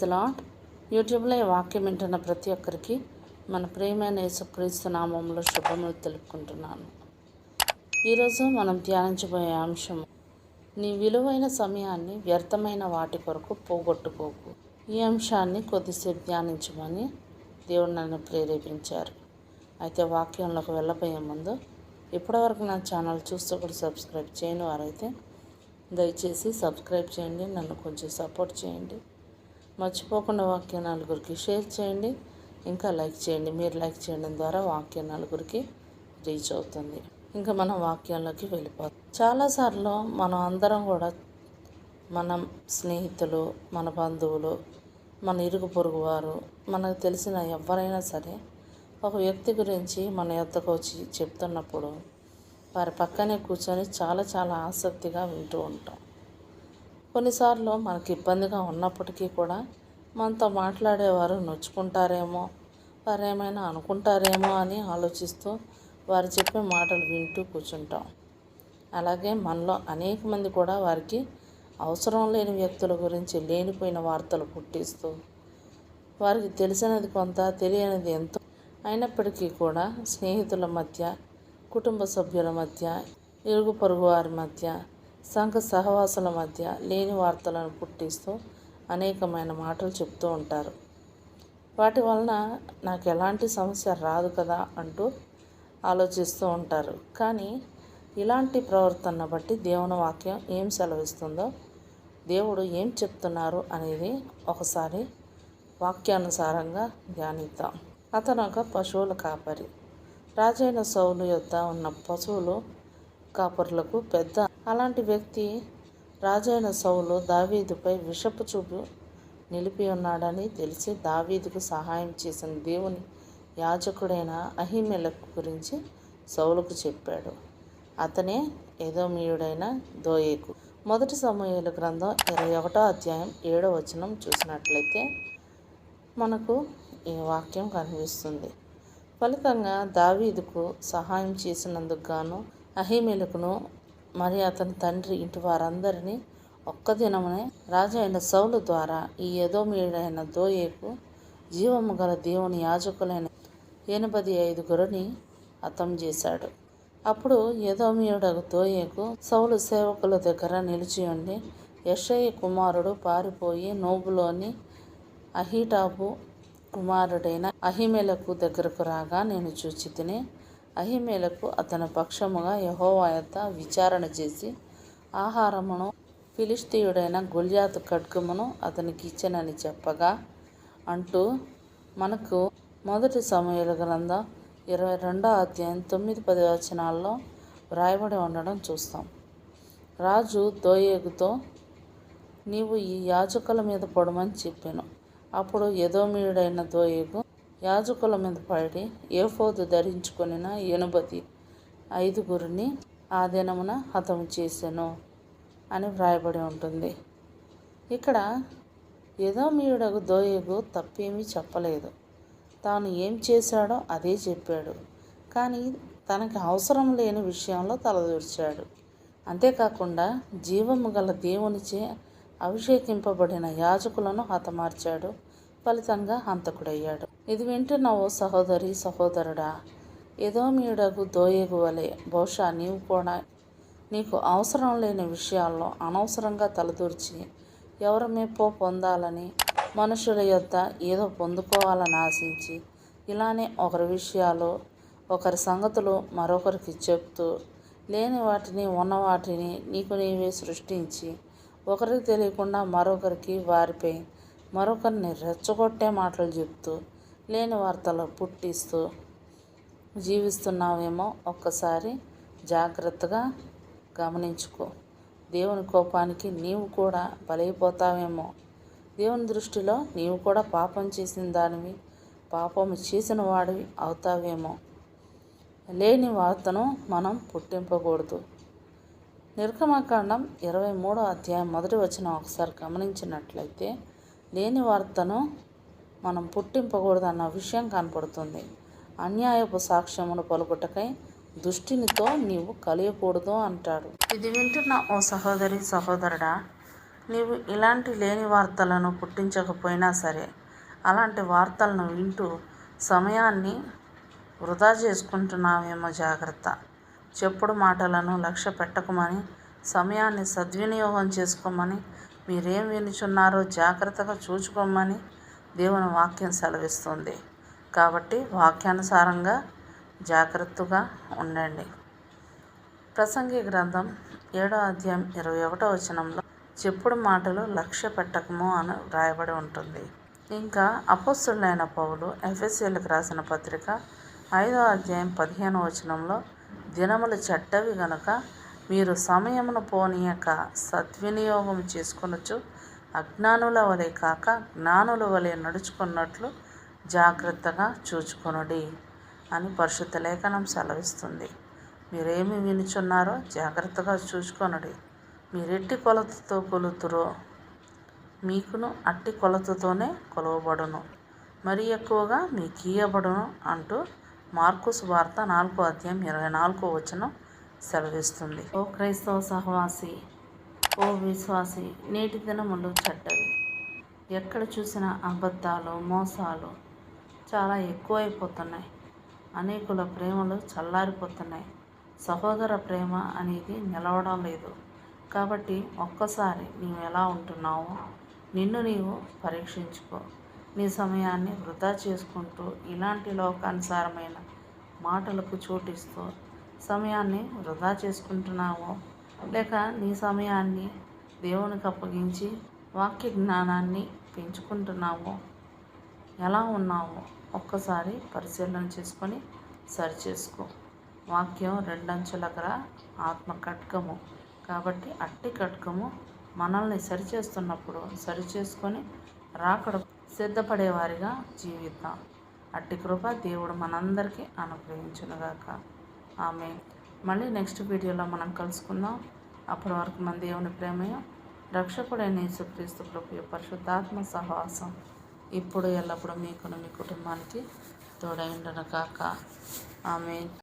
Praise lot యూట్యూబ్లో ఈ వాక్యం వింటున్న ప్రతి ఒక్కరికి మన ప్రేమైన యేసుక్రీస్తు నామంలో శుభములు తెలుపుకుంటున్నాను. ఈరోజు మనం ధ్యానించబోయే అంశం నీ విలువైన సమయాన్ని వ్యర్థమైన వాటి కొరకు పోగొట్టుకోకు. ఈ అంశాన్ని కొద్దిసేపు ధ్యానించమని దేవుడు నన్ను ప్రేరేపించారు. అయితే వాక్యంలోకి వెళ్ళబోయే ముందు ఇప్పటివరకు నా ఛానల్ చూస్తూ కూడా సబ్స్క్రైబ్ చేయని వారైతే దయచేసి సబ్స్క్రైబ్ చేయండి నన్ను కొంచెం సపోర్ట్ చేయండి. మర్చిపోకుండా వాక్యం నలుగురికి షేర్ చేయండి. ఇంకా లైక్ చేయండి. మీరు లైక్ చేయడం ద్వారా వాక్యం నలుగురికి రీచ్ అవుతుంది. ఇంకా మనం వాక్యంలోకి వెళ్ళిపోతాం చాలాసార్లు మనం అందరం కూడా మన స్నేహితులు మన బంధువులు మన ఇరుగు పొరుగు వారు మనకు తెలిసిన ఎవరైనా సరే ఒక వ్యక్తి గురించి మన ఎద్దకు వచ్చి చెప్తున్నప్పుడు వారి పక్కనే కూర్చొని చాలా చాలా ఆసక్తిగా వింటూ ఉంటాం. కొన్నిసార్లు మనకి ఇబ్బందిగా ఉన్నప్పటికీ కూడా మనతో మాట్లాడేవారు నొచ్చుకుంటారేమో వారు ఏమైనా అనుకుంటారేమో అని ఆలోచిస్తూ వారు చెప్పే మాటలు వింటూ కూర్చుంటాం. అలాగే మనలో అనేక మంది కూడా వారికి అవసరం లేని వ్యక్తుల గురించి లేనిపోయిన వార్తలు పుట్టిస్తూ వారికి తెలిసినది కొంత తెలియనిది ఎంతో అయినప్పటికీ కూడా స్నేహితుల మధ్య కుటుంబ సభ్యుల మధ్య ఇరుగు పొరుగు వారి మధ్య సంఘ సహవాసుల మధ్య లేని వార్తలను పుట్టిస్తూ అనేకమైన మాటలు చెప్తూ ఉంటారు. వాటి వలన నాకు ఎలాంటి సమస్య రాదు కదా అంటూ ఆలోచిస్తూ ఉంటారు. కానీ ఇలాంటి ప్రవర్తన బట్టి దేవుని వాక్యం ఏం సెలవిస్తుందో దేవుడు ఏం చెప్తున్నారు అనేది ఒకసారి వాక్యానుసారంగా ధ్యానిద్దాం. అతను ఒక పశువుల కాపరి. రాజైన సౌలు యొద్ద ఉన్న పశువులు కాపరులకు పెద్ద అలాంటి వ్యక్తి రాజైన సౌలు దావీదుపై విషపు చూపు నిలిపి ఉన్నాడని తెలిసి దావీదుకు సహాయం చేసిన దేవుని యాజకుడైన అహిమెలకు గురించి సౌలుకు చెప్పాడు. అతనే ఏదోమీయుడైన దోయేకు. మొదటి సమూహల గ్రంథం ఇరవై ఒకటో అధ్యాయం ఏడో వచనం చూసినట్లయితే మనకు ఈ వాక్యం కనిపిస్తుంది. ఫలితంగా దావీదుకు సహాయం చేసినందుకు గాను అహిమేలకును మరి అతని తండ్రి ఇంటి వారందరినీ ఒక్క దినమునే రాజు అయిన సౌలు ద్వారా ఈ యదోమీయుడైన దోయేకు జీవము గల దేవుని యాజకులైన ఎనిమిది ఐదుగురిని అతం చేశాడు. అప్పుడు యదోమీయుడకు దోయేకు సౌలు సేవకుల దగ్గర నిలిచి ఉండి యషయ్య కుమారుడు పారిపోయి నోబులోని అహీటాబు కుమారుడైన అహిమేలకు దగ్గరకు రాగా నేను చూచి తిని అహిమేలకు అతని పక్షముగా యహోవాయత విచారణ చేసి ఆహారమును ఫిలిస్తీయుడైన గొల్యాతు ఖడ్గమును అతనికి ఇచ్చానని చెప్పగా అంటూ మనకు మొదటి సమయాల గ్రంథం ఇరవై రెండో అధ్యాయం తొమ్మిది పది వచనాల్లో వ్రాయబడి ఉండడం చూస్తాం. రాజు దోయేగుతో నీవు ఈ యాజకుల మీద పొడమని చెప్పాను. అప్పుడు యదోమీయుడైన దోయేగు యాజకుల మీద పడి ఏఫోదు ధరించుకొనిన ఎనుబది ఐదుగురిని ఆ దినమున హతము చేశాను అని వ్రాయబడి ఉంటుంది. ఇక్కడ యదోమీయుడకు దోయగు తప్పేమీ చెప్పలేదు. తాను ఏం చేశాడో అదే చెప్పాడు. కానీ తనకి అవసరం లేని విషయంలో తలదూర్చాడు. అంతేకాకుండా జీవము గల దేవునిచే అభిషేకింపబడిన యాజకులను హతమార్చాడు. ఫలితంగా హంతకుడయ్యాడు. ఇది వింటున్న ఓ సహోదరి సహోదరుడా ఏదో మీడగు దోయగు వలె బహుశా నీవు కూడా నీకు అవసరం లేని విషయాల్లో అనవసరంగా తలదూర్చి ఎవరి మెప్పో పొందాలని మనుషుల యొద్ద ఏదో పొందుకోవాలని ఆశించి ఇలానే ఒకరి విషయాలు ఒకరి సంగతులు మరొకరికి చెప్తూ లేని వాటిని ఉన్న వాటిని నీకు నీవే సృష్టించి ఒకరికి తెలియకుండా మరొకరికి వారిపై మరొకరిని రెచ్చగొట్టే మాటలు చెప్తూ లేని వార్తలు పుట్టిస్తూ జీవిస్తున్నావేమో ఒక్కసారి జాగ్రత్తగా గమనించుకో. దేవుని కోపానికి నీవు కూడా బలైపోతావేమో. దేవుని దృష్టిలో నీవు కూడా పాపం చేసిన దానివి పాపం చేసిన వాడివి అవుతావేమో. లేని వార్తను మనం పుట్టింపకూడదు. నిర్గమకాండం ఇరవై మూడో అధ్యాయం మొదటి వచ్చిన ఒకసారి గమనించినట్లయితే లేని వార్తను మనం పుట్టింపకూడదన్న విషయం కనపడుతుంది. అన్యాయపు సాక్ష్యమును పలుకుటకై దుష్టినితో నీవు కలియకూడదు అంటాడు. ఇది వింటున్న ఓ సహోదరి సహోదరుడా నీవు ఇలాంటి లేని వార్తలను పుట్టించకపోయినా సరే అలాంటి వార్తలను వింటూ సమయాన్ని వృధా చేసుకుంటున్నావేమో జాగ్రత్త. చెప్పుడు మాటలను లక్ష్య పెట్టకమని సమయాన్ని సద్వినియోగం చేసుకోమని మీరేం వినుచున్నారో జాగ్రత్తగా చూచుకోమని దేవుని వాక్యం సెలవిస్తుంది. కాబట్టి వాక్యానుసారంగా జాగ్రత్తగా ఉండండి. ప్రసంగి గ్రంథం ఏడో అధ్యాయం ఇరవై ఒకటో వచనంలో చెప్పుడు మాటలు లక్ష్య పెట్టకము అని వ్రాయబడి ఉంటుంది. ఇంకా అపస్సులైన పౌలు ఎఫ్ఎస్సీలకు రాసిన పత్రిక ఐదో అధ్యాయం పదిహేనో వచనంలో దినములు చెడ్డవి గనుక మీరు సమయమును పోనీయక సద్వినియోగం చేసుకొనొచ్చు అజ్ఞానుల వలె కాక జ్ఞానుల వలె నడుచుకున్నట్లు జాగ్రత్తగా చూచుకొనుడి అని పరిశుద్ధ లేఖనం సెలవిస్తుంది. మీరేమి వినుచున్నారో జాగ్రత్తగా చూసుకొనుడి మీరెట్టి కొలతతో కొలుతురో మీకును అట్టి కొలతతోనే కొలవబడును. మరి ఎక్కువగా మీకు ఇయ్యబడును అంటూ మార్కుస్ వార్త నాలుగో అధ్యాయం ఇరవై నాలుగో వచనం సెలవిస్తుంది. ఓ క్రైస్తవ సహవాసి ఓ విశ్వాసి నేటి దినములు చెడ్డవి. ఎక్కడ చూసినా అబద్ధాలు మోసాలు చాలా ఎక్కువైపోతున్నాయి. అనేకుల ప్రేమలు చల్లారిపోతున్నాయి. సహోదర ప్రేమ అనేది నిలవడం లేదు. కాబట్టి ఒక్కసారి నీవు ఎలా ఉంటున్నావో నిన్ను నీవు పరీక్షించుకో. నీ సమయాన్ని వృధా చేసుకుంటూ ఇలాంటి లోకానుసారమైన మాటలకు చోటిస్తూ సమయాన్ని వృధా చేసుకుంటున్నావో? లేక నీ సమయాన్ని దేవునికి అప్పగించి వాక్య జ్ఞానాన్ని పెంచుకుంటున్నావో? ఎలా ఉన్నావో ఒక్కసారి పరిశీలన చేసుకొని సరిచేసుకో వాక్యం రెండంచుల గల ఆత్మ కట్కము కాబట్టి అట్టి కట్కము మనల్ని సరిచేస్తున్నప్పుడు సరిచేసుకొని రాకడ సిద్ధపడేవారిగా జీవిద్దాం. అట్టి కృప దేవుడు మనందరికీ అనుగ్రహించునుగాక. ఆమె. మళ్ళీ నెక్స్ట్ వీడియోలో మనం కలుసుకుందాం. అప్పటి వరకు మన దేవుని ప్రేమయం రక్షకుడైన యేసుక్రీస్తు ప్రభు పరిశుద్ధాత్మ సహవాసం ఇప్పుడు ఎల్లప్పుడూ మీకును మీ కుటుంబానికి తోడైండను కాక ఆమె